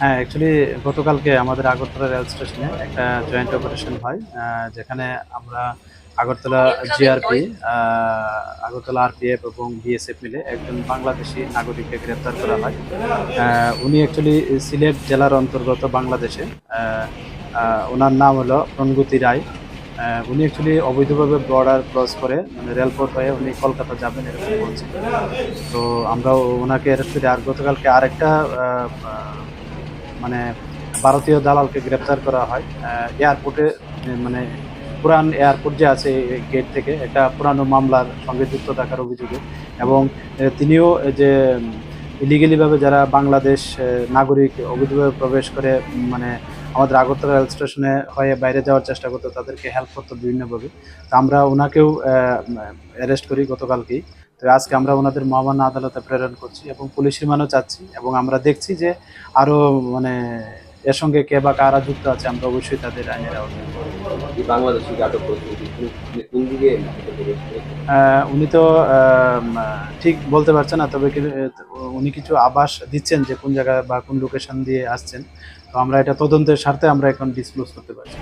হ্যাঁ অ্যাকচুয়ালি গতকালকে আমাদের আগরতলা রেল স্টেশনে একটা জয়েন্ট অপারেশন হয় যেখানে আমরা আগরতলা জিআরপি আগরতলা আরপিএফ এবং বিএসএফ মিলে একজন বাংলাদেশি নাগরিককে গ্রেপ্তার করা হয়। উনি অ্যাকচুয়ালি সিলেট জেলার অন্তর্গত বাংলাদেশে ওনার নাম হলো প্রণগতি রায়। উনি অ্যাকচুয়ালি অবৈধভাবে বর্ডার ক্রস করে মানে রেলপথ হয়ে উনি কলকাতা যাবেন এরকম বলছেন তো আমরা ওনাকে অ্যারেস্ট করি আর গতকালকে আরেকটা মানে ভারতীয় দালালকে গ্রেপ্তার করা হয়। এয়ারপোর্টে মানে পুরান এয়ারপোর্ট যে আছে গেট থেকে একটা পুরানো মামলার সঙ্গে যুক্ত থাকার অভিযোগে। এবং তিনিও যে ইলিগেলিভাবে যারা বাংলাদেশ নাগরিক অবৈধভাবে প্রবেশ করে মানে আমাদের আগরতলা রেল স্টেশনে হয়ে বাইরে যাওয়ার চেষ্টা করতো, তাদেরকে হেল্প করতো বিভিন্নভাবে। তো আমরা ওনাকেও অ্যারেস্ট করি গতকালকেই। তো আজকে আমরা ওনাদের মহামান্য আদালতে প্রেরণ করছি এবং পুলিশ রিমান্ডও চাচ্ছি এবং আমরা দেখছি যে আরও মানে এর সঙ্গে কে বা কারা যুক্ত আছে আমরা অবশ্যই তাদের আইনের উনি তো ঠিক বলতে পারছেন না তবে উনি কিছু আভাস দিচ্ছেন যে কোন জায়গায় বা কোন লোকেশন দিয়ে আসছেন। তো আমরা এটা তদন্তের স্বার্থে আমরা এখন ডিসক্লোজ করতে পারছি।